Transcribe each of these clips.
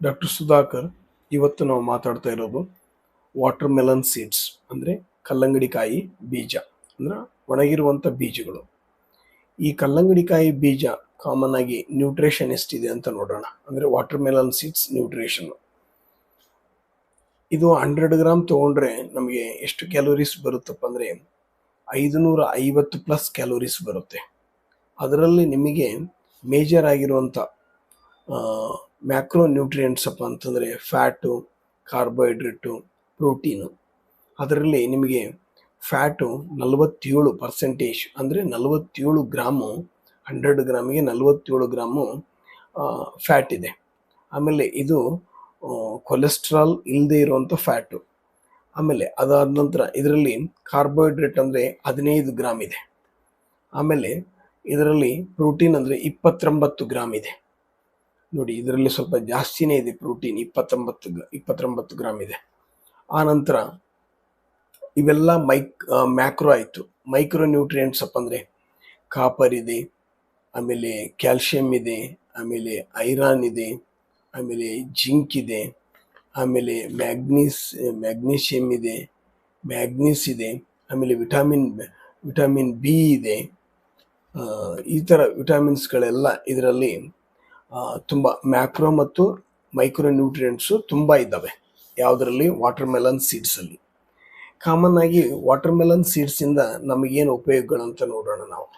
Doctor Sudhakar, ಇವತ್ತು ನಾವು ಮಾತಾಡ್ತಾ ಇರೋದು ವಾಟರ್ ಮೆಲನ್ ಸೀಡ್ಸ್ ಅಂದರೆ ಕಲ್ಲಂಗಡಿಕಾಯಿ ಬೀಜ, ಅಂದ್ರೆ ಒಣಗಿರುವಂಥ ಬೀಜಗಳು. ಈ ಕಲ್ಲಂಗಡಿಕಾಯಿ ಬೀಜ ಕಾಮನ್ ಆಗಿ ನ್ಯೂಟ್ರಿಷನ್ ಎಷ್ಟಿದೆ ಅಂತ ನೋಡೋಣ. ಅಂದರೆ ವಾಟರ್ ಮೆಲನ್ ಸೀಡ್ಸ್ ನ್ಯೂಟ್ರಿಷನ್ ಇದು ಹಂಡ್ರೆಡ್ ಗ್ರಾಮ್ ತೊಗೊಂಡ್ರೆ ನಮಗೆ ಎಷ್ಟು ಕ್ಯಾಲೋರೀಸ್ ಬರುತ್ತಪ್ಪ ಅಂದರೆ ಐದುನೂರ ಐವತ್ತು ಪ್ಲಸ್ ಕ್ಯಾಲೋರೀಸ್ ಬರುತ್ತೆ. ಅದರಲ್ಲಿ ನಿಮಗೆ ಮೇಜರ್ ಆಗಿರುವಂಥ ಮ್ಯಾಕ್ರೋ ನ್ಯೂಟ್ರಿಯೆಂಟ್ಸ್ ಅಪ್ಪ ಅಂತಂದರೆ ಫ್ಯಾಟು ಕಾರ್ಬೋಹೈಡ್ರೇಟು ಪ್ರೋಟೀನು ಅದರಲ್ಲಿ ನಿಮಗೆ ಫ್ಯಾಟು ನಲವತ್ತೇಳು ಪರ್ಸೆಂಟೇಜ್ ಅಂದರೆ ನಲವತ್ತೇಳು ಗ್ರಾಮು ಹಂಡ್ರೆಡ್ ಗ್ರಾಮಿಗೆ ನಲವತ್ತೇಳು ಗ್ರಾಮು ಫ್ಯಾಟ್ ಇದೆ. ಆಮೇಲೆ ಇದು ಕೊಲೆಸ್ಟ್ರಾಲ್ ಇಲ್ಲದೆ ಇರುವಂಥ ಫ್ಯಾಟು ಆಮೇಲೆ ಅದಾದ ನಂತರ ಇದರಲ್ಲಿ ಕಾರ್ಬೋಹೈಡ್ರೇಟ್ ಅಂದರೆ ಹದಿನೈದು ಗ್ರಾಮ್ ಇದೆ. ಆಮೇಲೆ ಇದರಲ್ಲಿ ಪ್ರೋಟೀನ್ ಅಂದರೆ ಇಪ್ಪತ್ತೊಂಬತ್ತು ಗ್ರಾಮ್ ಇದೆ. ನೋಡಿ, ಇದರಲ್ಲಿ ಸ್ವಲ್ಪ ಜಾಸ್ತಿನೇ ಇದೆ ಪ್ರೋಟೀನ್, ಇಪ್ಪತ್ತೊಂಬತ್ತು ಇಪ್ಪತ್ತೊಂಬತ್ತು ಗ್ರಾಮ್ ಇದೆ. ಆ ನಂತರ ಇವೆಲ್ಲ ಮೈಕ್ ಮ್ಯಾಕ್ರೋ ಆಯಿತು. ಮೈಕ್ರೋ ನ್ಯೂಟ್ರಿಯೆಂಟ್ಸ್ ಅಪ್ಪ ಅಂದರೆ ಕಾಪರ್ ಇದೆ, ಆಮೇಲೆ ಕ್ಯಾಲ್ಶಿಯಂ ಇದೆ, ಆಮೇಲೆ ಐರಾನ್ ಇದೆ, ಆಮೇಲೆ ಜಿಂಕ್ ಇದೆ, ಆಮೇಲೆ ಮ್ಯಾಗ್ನೀಸ್ ಮ್ಯಾಗ್ನೀಷಿಯಮ್ ಇದೆ, ಮ್ಯಾಗ್ನೀಸ್ ಇದೆ, ಆಮೇಲೆ ವಿಟಮಿನ್ ವಿಟಮಿನ್ ಬಿ ಇದೆ. ಈ ಥರ ವಿಟಮಿನ್ಸ್ಗಳೆಲ್ಲ ಇದರಲ್ಲಿ ತುಂಬ ಮ್ಯಾಕ್ರೋ ಮತ್ತು ಮೈಕ್ರೋ ನ್ಯೂಟ್ರಿಯೆಂಟ್ಸು ತುಂಬ ಇದ್ದಾವೆ. ಯಾವುದರಲ್ಲಿ? ವಾಟರ್ ಮೆಲನ್ ಸೀಡ್ಸಲ್ಲಿ ಕಾಮನ್ ಆಗಿ ವಾಟರ್ ಮೆಲನ್ ಸೀಡ್ಸಿಂದ ನಮಗೇನು ಉಪಯೋಗಗಳಂತ ನೋಡೋಣ ನಾವು.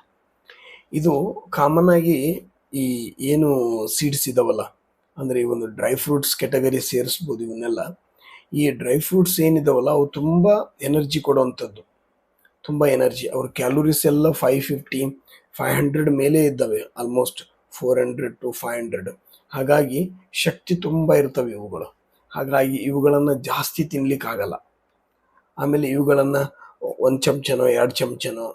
ಇದು ಕಾಮನ್ ಆಗಿ ಈ ಏನು ಸೀಡ್ಸ್ ಇದಾವಲ್ಲ, ಅಂದರೆ ಈ ಒಂದು ಡ್ರೈ ಫ್ರೂಟ್ಸ್ ಕೆಟಗರಿ ಸೇರಿಸ್ಬೋದು ಇವನ್ನೆಲ್ಲ. ಈ ಡ್ರೈ ಫ್ರೂಟ್ಸ್ ಏನಿದಾವಲ್ಲ, ಅವು ತುಂಬ ಎನರ್ಜಿ ಕೊಡುವಂಥದ್ದು ತುಂಬ ಎನರ್ಜಿ ಅವ್ರ ಕ್ಯಾಲೋರೀಸ್ ಎಲ್ಲ ಫೈವ್ ಫಿಫ್ಟಿ ಫೈವ್ ಹಂಡ್ರೆಡ್ ಮೇಲೆ ಇದ್ದಾವೆ almost four hundred to five hundred ಹಾಗಾಗಿ ಶಕ್ತಿ ತುಂಬ ಇರ್ತವೆ ಇವುಗಳು. ಹಾಗಾಗಿ ಇವುಗಳನ್ನು ಜಾಸ್ತಿ ತಿನ್ನಲಿಕ್ಕಾಗಲ್ಲ ಆಮೇಲೆ ಇವುಗಳನ್ನು ಒಂದು ಚಮಚನೋ, ಎರಡು ಚಮಚನೋ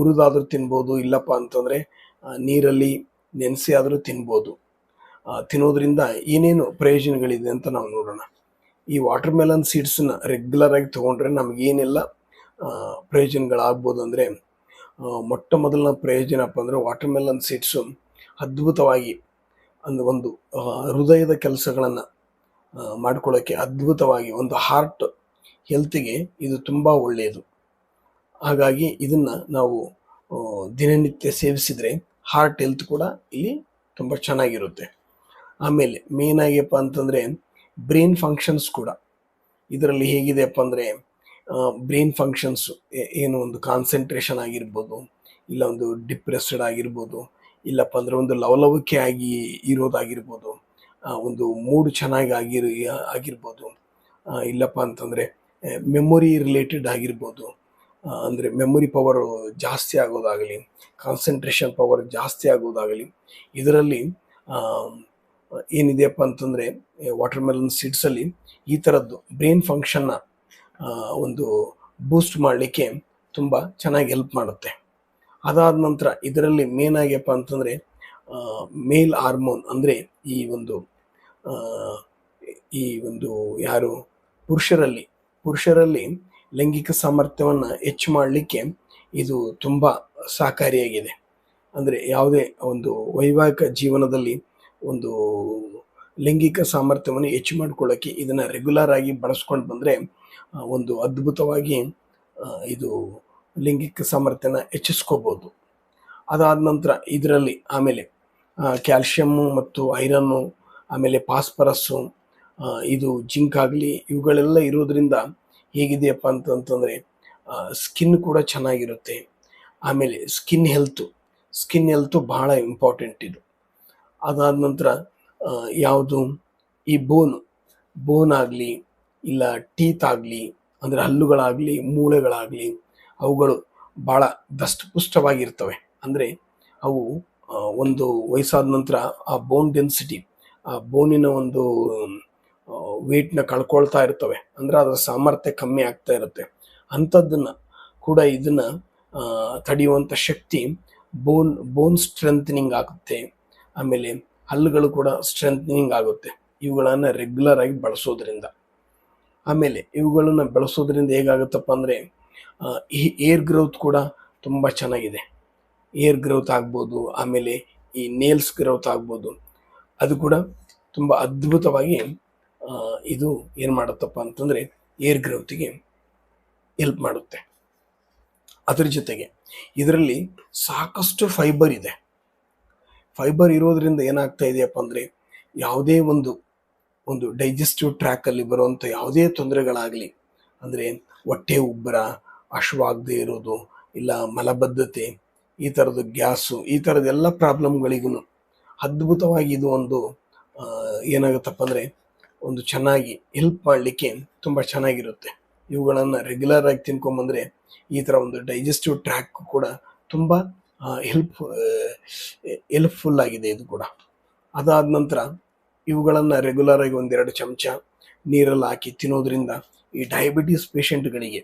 ಉರಿದಾದರೂ ತಿನ್ಬೋದು, ಇಲ್ಲಪ್ಪ ಅಂತಂದರೆ ನೀರಲ್ಲಿ ನೆನೆಸಿ ಆದರೂ ತಿನ್ಬೋದು ತಿನ್ನೋದ್ರಿಂದ ಏನೇನು ಪ್ರಯೋಜನಗಳಿದೆ ಅಂತ ನಾವು ನೋಡೋಣ. ಈ ವಾಟರ್ ಮೆಲನ್ ಸೀಡ್ಸನ್ನ ರೆಗ್ಯುಲರಾಗಿ ತೊಗೊಂಡ್ರೆ ನಮಗೇನೆಲ್ಲ ಪ್ರಯೋಜನಗಳಾಗ್ಬೋದು ಅಂದರೆ ಮೊಟ್ಟ ಮೊದಲನ ಪ್ರಯೋಜನಪ್ಪ ಅಂದರೆ ವಾಟರ್ ಮೆಲನ್ ಸೀಡ್ಸು ಅದ್ಭುತವಾಗಿ ಒಂದು ಒಂದು ಹೃದಯದ ಕೆಲಸಗಳನ್ನು ಮಾಡ್ಕೊಳ್ಳೋಕ್ಕೆ ಅದ್ಭುತವಾಗಿ ಒಂದು ಹಾರ್ಟ್ ಹೆಲ್ತಿಗೆ ಇದು ತುಂಬ ಒಳ್ಳೆಯದು. ಹಾಗಾಗಿ ಇದನ್ನು ನಾವು ದಿನನಿತ್ಯ ಸೇವಿಸಿದರೆ ಹಾರ್ಟ್ ಹೆಲ್ತ್ ಕೂಡ ಇಲ್ಲಿ ತುಂಬ ಚೆನ್ನಾಗಿರುತ್ತೆ. ಆಮೇಲೆ ಮೇನ್ ಆಗಿಯಪ್ಪ ಅಂತಂದರೆ ಬ್ರೈನ್ ಫಂಕ್ಷನ್ಸ್ ಕೂಡ. ಇದರಲ್ಲಿ ಹೇಗಿದೆಯಪ್ಪ ಅಂದರೆ ಬ್ರೈನ್ ಫಂಕ್ಷನ್ಸು ಏನು ಒಂದು ಕಾನ್ಸಂಟ್ರೇಷನ್ ಆಗಿರ್ಬೋದು, ಇಲ್ಲ ಒಂದು ಡಿಪ್ರೆಸ್ಡ್ ಆಗಿರ್ಬೋದು, ಇಲ್ಲಪ್ಪ ಅಂದರೆ ಒಂದು ಲವಲವಿಕೆ ಆಗಿ ಇರೋದಾಗಿರ್ಬೋದು ಒಂದು ಮೂಡ್ ಚೆನ್ನಾಗಿ ಆಗಿರ ಆಗಿರ್ಬೋದು ಇಲ್ಲಪ್ಪ ಅಂತಂದರೆ ಮೆಮೊರಿ ರಿಲೇಟೆಡ್ ಆಗಿರ್ಬೋದು ಅಂದರೆ ಮೆಮೊರಿ ಪವರ್ ಜಾಸ್ತಿ ಆಗೋದಾಗಲಿ ಕಾನ್ಸಂಟ್ರೇಷನ್ ಪವರ್ ಜಾಸ್ತಿ ಆಗೋದಾಗಲಿ, ಇದರಲ್ಲಿ ಏನಿದೆಯಪ್ಪ ಅಂತಂದರೆ ವಾಟರ್ ಮೆಲನ್ ಸೀಡ್ಸಲ್ಲಿ ಈ ಥರದ್ದು ಬ್ರೈನ್ ಫಂಕ್ಷನ್ನ ಒಂದು ಬೂಸ್ಟ್ ಮಾಡಲಿಕ್ಕೆ ತುಂಬ ಚೆನ್ನಾಗಿ ಹೆಲ್ಪ್ ಮಾಡುತ್ತೆ. ಅದಾದ ನಂತರ ಇದರಲ್ಲಿ ಮೇನ್ ಆಗ್ಯಪ್ಪ ಅಂತಂದರೆ ಮೇಲ್ ಹಾರ್ಮೋನ್ ಅಂದರೆ ಈ ಒಂದು ಈ ಒಂದು ಯಾರು, ಪುರುಷರಲ್ಲಿ ಪುರುಷರಲ್ಲಿ ಲೈಂಗಿಕ ಸಾಮರ್ಥ್ಯವನ್ನು ಹೆಚ್ಚು ಮಾಡಲಿಕ್ಕೆ ಇದು ತುಂಬ ಸಹಕಾರಿಯಾಗಿದೆ. ಅಂದರೆ ಯಾವುದೇ ಒಂದು ವೈವಾಹಿಕ ಜೀವನದಲ್ಲಿ ಒಂದು ಲೈಂಗಿಕ ಸಾಮರ್ಥ್ಯವನ್ನು ಹೆಚ್ಚು ಮಾಡ್ಕೊಳ್ಳೋಕ್ಕೆ ಇದನ್ನು ರೆಗ್ಯುಲರ್ ಆಗಿ ಬಳಸ್ಕೊಂಡು ಬಂದರೆ ಒಂದು ಅದ್ಭುತವಾಗಿ ಇದು ಲೈಂಗಿಕ ಸಾಮರ್ಥ್ಯನ ಹೆಚ್ಚಿಸ್ಕೋಬೋದು. ಅದಾದ ನಂತರ ಇದರಲ್ಲಿ ಆಮೇಲೆ ಕ್ಯಾಲ್ಶಿಯಮ್ಮು ಮತ್ತು ಐರನ್ನು ಆಮೇಲೆ ಫಾಸ್ಫರಸ್ಸು ಇದು ಜಿಂಕ್ ಆಗಲಿ ಇವುಗಳೆಲ್ಲ ಇರೋದ್ರಿಂದ ಹೇಗಿದೆಯಪ್ಪ ಅಂತಂತಂದರೆ ಸ್ಕಿನ್ ಕೂಡ ಚೆನ್ನಾಗಿರುತ್ತೆ. ಆಮೇಲೆ ಸ್ಕಿನ್ ಹೆಲ್ತು ಸ್ಕಿನ್ ಹೆಲ್ತು ಬಹಳ ಇಂಪಾರ್ಟೆಂಟ್ ಇದು. ಅದಾದ ನಂತರ ಯಾವುದು? ಈ ಬೋನ್ ಬೋನ್ ಆಗಲಿ, ಇಲ್ಲ ಟೀತ್ ಆಗಲಿ, ಅಂದರೆ ಹಲ್ಲುಗಳಾಗಲಿ, ಮೂಳೆಗಳಾಗಲಿ, ಅವುಗಳು ಭಾಳ ದಷ್ಟಪುಷ್ಟವಾಗಿರ್ತವೆ. ಅಂದರೆ ಅವು ಒಂದು ವಯಸ್ಸಾದ ನಂತರ ಆ ಬೋನ್ ಡೆನ್ಸಿಟಿ ಆ ಬೋನಿನ ಒಂದು ವೇಟ್ನ ಕಳ್ಕೊಳ್ತಾ ಇರ್ತವೆ. ಅಂದರೆ ಅದರ ಸಾಮರ್ಥ್ಯ ಕಮ್ಮಿ ಆಗ್ತಾ ಇರುತ್ತೆ. ಅಂಥದ್ದನ್ನು ಕೂಡ ಇದನ್ನು ತಡೆಯುವಂಥ ಶಕ್ತಿ ಬೋನ್ ಬೋನ್ ಸ್ಟ್ರೆಂಥನಿಂಗ್ ಆಗುತ್ತೆ. ಆಮೇಲೆ ಹಲ್ಲುಗಳು ಕೂಡ ಸ್ಟ್ರೆಂಥನಿಂಗ್ ಆಗುತ್ತೆ. ಇವುಗಳನ್ನು ರೆಗ್ಯುಲರ್ ಆಗಿ ಬಳಸೋದ್ರಿಂದ. ಆಮೇಲೆ ಇವುಗಳನ್ನು ಬಳಸೋದ್ರಿಂದ ಹೇಗಾಗುತ್ತಪ್ಪ ಅಂದರೆ ಈ ಏರ್ ಗ್ರೋತ್ ಕೂಡ ತುಂಬ ಚೆನ್ನಾಗಿದೆ. ಏರ್ ಗ್ರೋತ್ ಆಗ್ಬೋದು, ಆಮೇಲೆ ಈ ನೇಲ್ಸ್ ಗ್ರೋತ್ ಆಗ್ಬೋದು. ಅದು ಕೂಡ ತುಂಬ ಅದ್ಭುತವಾಗಿ ಇದು ಏನು ಮಾಡುತ್ತಪ್ಪ ಅಂತಂದರೆ ಏರ್ ಗ್ರೋತಿಗೆ ಹೆಲ್ಪ್ ಮಾಡುತ್ತೆ. ಅದ್ರ ಜೊತೆಗೆ, ಇದರಲ್ಲಿ ಸಾಕಷ್ಟು ಫೈಬರ್ ಇದೆ. ಫೈಬರ್ ಇರೋದ್ರಿಂದ ಏನಾಗ್ತಾ ಇದೆಯಪ್ಪ ಅಂದರೆ ಯಾವುದೇ ಒಂದು ಒಂದು ಡೈಜೆಸ್ಟಿವ್ ಟ್ರ್ಯಾಕಲ್ಲಿ ಬರುವಂಥ ಯಾವುದೇ ತೊಂದರೆಗಳಾಗಲಿ, ಅಂದರೆ ಹೊಟ್ಟೆ ಉಬ್ಬರ, ಅಶ್ವಾಗದೇ ಇರೋದು, ಇಲ್ಲ ಮಲಬದ್ಧತೆ, ಈ ಥರದ ಗ್ಯಾಸು, ಈ ಥರದ ಎಲ್ಲ ಪ್ರಾಬ್ಲಮ್ಗಳಿಗೂ ಅದ್ಭುತವಾಗಿ ಇದು ಒಂದು ಏನಾಗುತ್ತಪ್ಪ ಅಂದರೆ ಒಂದು ಚೆನ್ನಾಗಿ ಹೆಲ್ಪ್ ಮಾಡಲಿಕ್ಕೆ ತುಂಬ ಚೆನ್ನಾಗಿರುತ್ತೆ. ಇವುಗಳನ್ನು ರೆಗ್ಯುಲರ್ ಆಗಿ ತಿನ್ಕೊಂಬಂದರೆ ಈ ಥರ ಒಂದು ಡೈಜೆಸ್ಟಿವ್ ಟ್ರ್ಯಾಕ್ ಕೂಡ ತುಂಬ ಹೆಲ್ಪ್ ಹೆಲ್ಪ್ಫುಲ್ ಆಗಿದೆ ಇದು ಕೂಡ. ಅದಾದ ನಂತರ ಇವುಗಳನ್ನು ರೆಗ್ಯುಲರ್ ಆಗಿ ಒಂದೆರಡು ಚಮಚ ನೀರಲ್ಲಿ ಹಾಕಿ ತಿನ್ನೋದ್ರಿಂದ ಈ ಡಯಾಬಿಟೀಸ್ ಪೇಷೆಂಟ್ಗಳಿಗೆ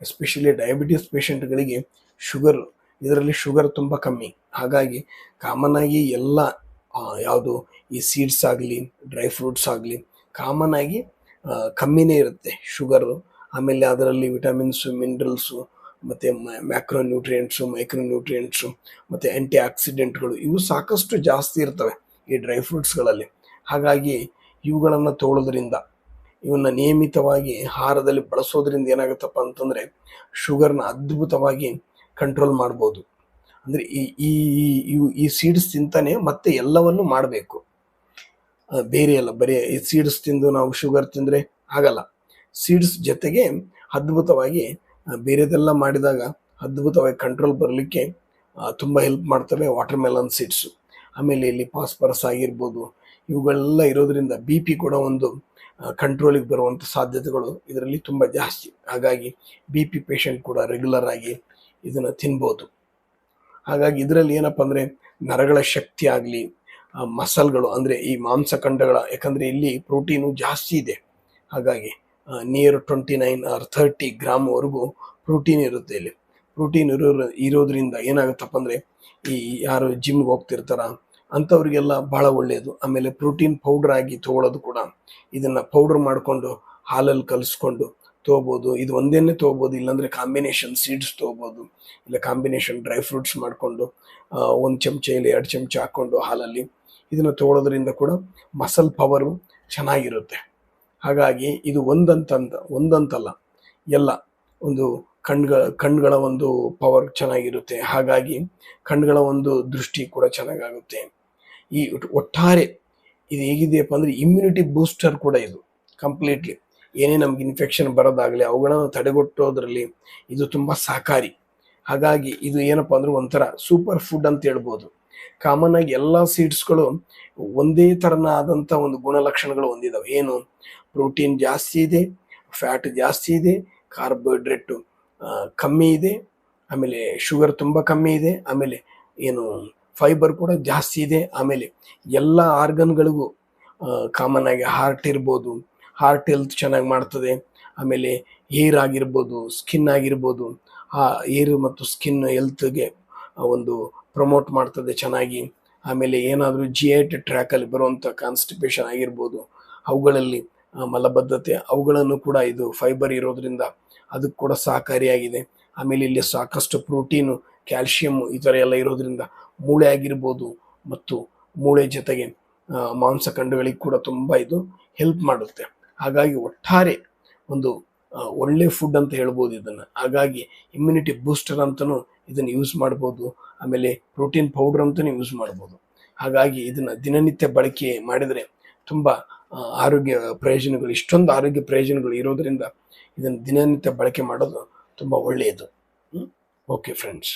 ಎಸ್ಪೆಷಲಿ ಡಯಾಬಿಟೀಸ್ ಪೇಷೆಂಟ್ಗಳಿಗೆ ಶುಗರ್ ಇದರಲ್ಲಿ ಶುಗರ್ ತುಂಬ ಕಮ್ಮಿ. ಹಾಗಾಗಿ ಕಾಮನ್ ಆಗಿ ಎಲ್ಲ ಯಾವುದು ಈ ಸೀಡ್ಸ್ ಆಗಲಿ ಡ್ರೈ ಫ್ರೂಟ್ಸ್ ಆಗಲಿ ಕಾಮನ್ ಆಗಿ ಕಮ್ಮಿನೇ ಇರುತ್ತೆ ಶುಗರು ಆಮೇಲೆ ಅದರಲ್ಲಿ ವಿಟಮಿನ್ಸು ಮಿನರಲ್ಸು ಮತ್ತು ಮ್ಯಾಕ್ರೋ ನ್ಯೂಟ್ರಿಯೆಂಟ್ಸು ಮೈಕ್ರೋ ನ್ಯೂಟ್ರಿಯೆಂಟ್ಸು ಮತ್ತು ಆ್ಯಂಟಿ ಆಕ್ಸಿಡೆಂಟ್ಗಳು ಇವು ಸಾಕಷ್ಟು ಜಾಸ್ತಿ ಇರ್ತವೆ ಈ ಡ್ರೈ ಫ್ರೂಟ್ಸ್ಗಳಲ್ಲಿ ಹಾಗಾಗಿ ಇವುಗಳನ್ನು ತಗೊಳ್ಳೋದ್ರಿಂದ ಇವನ್ನ ನಿಯಮಿತವಾಗಿ ಆಹಾರದಲ್ಲಿ ಬಳಸೋದ್ರಿಂದ ಏನಾಗುತ್ತಪ್ಪ ಅಂತಂದರೆ ಶುಗರ್ನ ಅದ್ಭುತವಾಗಿ ಕಂಟ್ರೋಲ್ ಮಾಡ್ಬೋದು. ಅಂದರೆ ಈ ಈ ಇವು, ಈ ಸೀಡ್ಸ್ ತಿಂತಾನೆ ಮತ್ತೆ ಎಲ್ಲವನ್ನು ಮಾಡಬೇಕು. ಬೇರೆ ಅಲ್ಲ ಬರೀ ಈ ಸೀಡ್ಸ್ ತಿಂದು ನಾವು ಶುಗರ್ ತಿಂದರೆ ಆಗಲ್ಲ. ಸೀಡ್ಸ್ ಜೊತೆಗೆ ಅದ್ಭುತವಾಗಿ ಬೇರೆದೆಲ್ಲ ಮಾಡಿದಾಗ ಅದ್ಭುತವಾಗಿ ಕಂಟ್ರೋಲ್ ಬರಲಿಕ್ಕೆ ತುಂಬ ಹೆಲ್ಪ್ ಮಾಡ್ತವೆ ವಾಟರ್ ಮೆಲನ್ ಸೀಡ್ಸು ಆಮೇಲೆ ಇಲ್ಲಿ ಪಾಸ್ಪರಸ್ ಆಗಿರ್ಬೋದು, ಇವುಗಳೆಲ್ಲ ಇರೋದ್ರಿಂದ ಬಿ ಪಿ ಕೂಡ ಒಂದು ಕಂಟ್ರೋಲಿಗೆ ಬರುವಂಥ ಸಾಧ್ಯತೆಗಳು ಇದರಲ್ಲಿ ತುಂಬ ಜಾಸ್ತಿ. ಹಾಗಾಗಿ ಬಿ ಪಿ ಪೇಷಂಟ್ ಕೂಡ ರೆಗ್ಯುಲರ್ ಆಗಿ ಇದನ್ನು ತಿನ್ಬೋದು. ಹಾಗಾಗಿ ಇದರಲ್ಲಿ ಏನಪ್ಪ ಅಂದರೆ ನರಗಳ ಶಕ್ತಿ ಆಗಲಿ ಮಸಲ್ಗಳು ಅಂದರೆ ಈ ಮಾಂಸಖಂಡಗಳ, ಯಾಕಂದರೆ ಇಲ್ಲಿ ಪ್ರೋಟೀನು ಜಾಸ್ತಿ ಇದೆ. ಹಾಗಾಗಿ near twenty nine or thirty ಗ್ರಾಮ್ವರೆಗೂ protein ಇರುತ್ತೆ ಇಲ್ಲಿ. ಪ್ರೋಟೀನ್ ಇರೋ, ಇರೋದ್ರಿಂದ ಏನಾಗುತ್ತಪ್ಪ ಅಂದರೆ, ಈ ಯಾರು ಜಿಮ್ಗೆ ಹೋಗ್ತಿರ್ತಾರ, ಅಂಥವ್ರಿಗೆಲ್ಲ ಭಾಳ ಒಳ್ಳೆಯದು ಆಮೇಲೆ ಪ್ರೋಟೀನ್ ಪೌಡ್ರ್ ಆಗಿ ತೊಗೊಳೋದು ಕೂಡ, ಇದನ್ನು ಪೌಡ್ರ್ ಮಾಡಿಕೊಂಡು ಹಾಲಲ್ಲಿ ಕಲಿಸ್ಕೊಂಡು ತೊಗೋಬೋದು. ಇದು ಒಂದೇನೆ ತೊಗೋಬೋದು, ಇಲ್ಲಾಂದರೆ ಕಾಂಬಿನೇಷನ್ ಸೀಡ್ಸ್ ತೊಗೋಬೋದು. ಇಲ್ಲ ಕಾಂಬಿನೇಷನ್ ಡ್ರೈ ಫ್ರೂಟ್ಸ್ ಮಾಡಿಕೊಂಡು ಒಂದು ಚಮಚ ಇಲ್ಲಿ ಎರಡು ಚಮಚ ಹಾಕ್ಕೊಂಡು ಹಾಲಲ್ಲಿ ಇದನ್ನು ತೊಗೊಳೋದ್ರಿಂದ ಕೂಡ ಮಸಲ್ ಪವರು ಚೆನ್ನಾಗಿರುತ್ತೆ. ಹಾಗಾಗಿ ಇದು ಒಂದಂತಂತ ಒಂದಂತಲ್ಲ. ಎಲ್ಲ ಒಂದು ಕಣ್ಗಳ ಕಣ್ಗಳ ಒಂದು ಪವರ್ ಚೆನ್ನಾಗಿರುತ್ತೆ. ಹಾಗಾಗಿ ಕಣ್ಗಳ ಒಂದು ದೃಷ್ಟಿ ಕೂಡ ಚೆನ್ನಾಗಾಗುತ್ತೆ. ಈ ಒಟ್ಟಾರೆ ಇದು ಹೇಗಿದೆಯಪ್ಪ ಅಂದರೆ ಇಮ್ಯುನಿಟಿ ಬೂಸ್ಟರ್ ಕೂಡ ಇದು ಕಂಪ್ಲೀಟ್ಲಿ ಏನೇ ನಮ್ಗೆ ಇನ್ಫೆಕ್ಷನ್ ಬರೋದಾಗಲಿ, ಅವುಗಳನ್ನು ತಡೆಗಟ್ಟೋದ್ರಲ್ಲಿ ಇದು ತುಂಬ ಸಹಕಾರಿ. ಹಾಗಾಗಿ ಇದು ಏನಪ್ಪ ಅಂದ್ರೆ ಒಂಥರ ಸೂಪರ್ ಫುಡ್ ಅಂತ ಹೇಳ್ಬೋದು. ಕಾಮನ್ ಆಗಿ ಎಲ್ಲ ಸೀಡ್ಸ್ಗಳು ಒಂದೇ ಥರನಾದಂಥ ಒಂದು ಗುಣಲಕ್ಷಣಗಳು ಹೊಂದಿದಾವೆ. ಏನು? ಪ್ರೋಟೀನ್ ಜಾಸ್ತಿ ಇದೆ ಫ್ಯಾಟ್ ಜಾಸ್ತಿ ಇದೆ ಕಾರ್ಬೋಹೈಡ್ರೇಟ್ ಕಮ್ಮಿ ಇದೆ, ಆಮೇಲೆ ಶುಗರ್ ತುಂಬ ಕಮ್ಮಿ ಇದೆ, ಆಮೇಲೆ ಏನು ಫೈಬರ್ ಕೂಡ ಜಾಸ್ತಿ ಇದೆ, ಆಮೇಲೆ ಎಲ್ಲ ಆರ್ಗನ್ಗಳಿಗೂ ಕಾಮನ್ ಆಗಿ ಹಾರ್ಟ್ ಇರ್ಬೋದು ಹಾರ್ಟ್ ಹೆಲ್ತ್ ಚೆನ್ನಾಗಿ ಮಾಡ್ತದೆ, ಆಮೇಲೆ ಏರ್ ಆಗಿರ್ಬೋದು ಸ್ಕಿನ್ ಆಗಿರ್ಬೋದು, ಆ ಏರ್ ಮತ್ತು ಸ್ಕಿನ್ ಹೆಲ್ತ್ಗೆ ಒಂದು ಪ್ರಮೋಟ್ ಮಾಡ್ತದೆ ಚೆನ್ನಾಗಿ. ಆಮೇಲೆ ಏನಾದರೂ ಜಿ ಐ ಟಿ ಟ್ರ್ಯಾಕಲ್ಲಿ ಬರುವಂಥ ಕಾನ್ಸ್ಟಿಪೇಷನ್ ಆಗಿರ್ಬೋದು, ಅವುಗಳಲ್ಲಿ ಮಲಬದ್ಧತೆ, ಅವುಗಳನ್ನು ಕೂಡ ಇದು ಫೈಬರ್ ಇರೋದ್ರಿಂದ ಅದಕ್ಕೆ ಕೂಡ ಸಹಕಾರಿಯಾಗಿದೆ. ಆಮೇಲೆ ಇಲ್ಲಿ ಸಾಕಷ್ಟು ಪ್ರೋಟೀನು ಕ್ಯಾಲ್ಶಿಯಮ್ ಈ ಥರ ಎಲ್ಲ ಇರೋದ್ರಿಂದ ಮೂಳೆ ಆಗಿರ್ಬೋದು ಮತ್ತು ಮೂಳೆ ಜೊತೆಗೆ ಮಾಂಸ ಮಾಂಸಖಂಡಗಳಿಗೆ ಕೂಡ ತುಂಬ ಇದು ಹೆಲ್ಪ್ ಮಾಡುತ್ತೆ. ಹಾಗಾಗಿ ಒಟ್ಟಾರೆ ಒಂದು ಒಳ್ಳೆ ಫುಡ್ ಅಂತ ಹೇಳ್ಬೋದು ಇದನ್ನು. ಹಾಗಾಗಿ ಇಮ್ಯುನಿಟಿ ಬೂಸ್ಟರ್ ಅಂತಲೂ ಇದನ್ನು ಯೂಸ್ ಮಾಡ್ಬೋದು. ಆಮೇಲೆ ಪ್ರೋಟೀನ್ ಪೌಡರ್ ಅಂತಲೂ ಯೂಸ್ ಮಾಡ್ಬೋದು. ಹಾಗಾಗಿ ಇದನ್ನು ದಿನನಿತ್ಯ ಬಳಕೆ ಮಾಡಿದರೆ ತುಂಬ ಆರೋಗ್ಯ ಪ್ರಯೋಜನಗಳು, ಇಷ್ಟೊಂದು ಆರೋಗ್ಯ ಪ್ರಯೋಜನಗಳು ಇರೋದರಿಂದ ಇದನ್ನು ದಿನನಿತ್ಯ ಬಳಕೆ ಮಾಡೋದು ತುಂಬ ಒಳ್ಳೆಯದು. Okay friends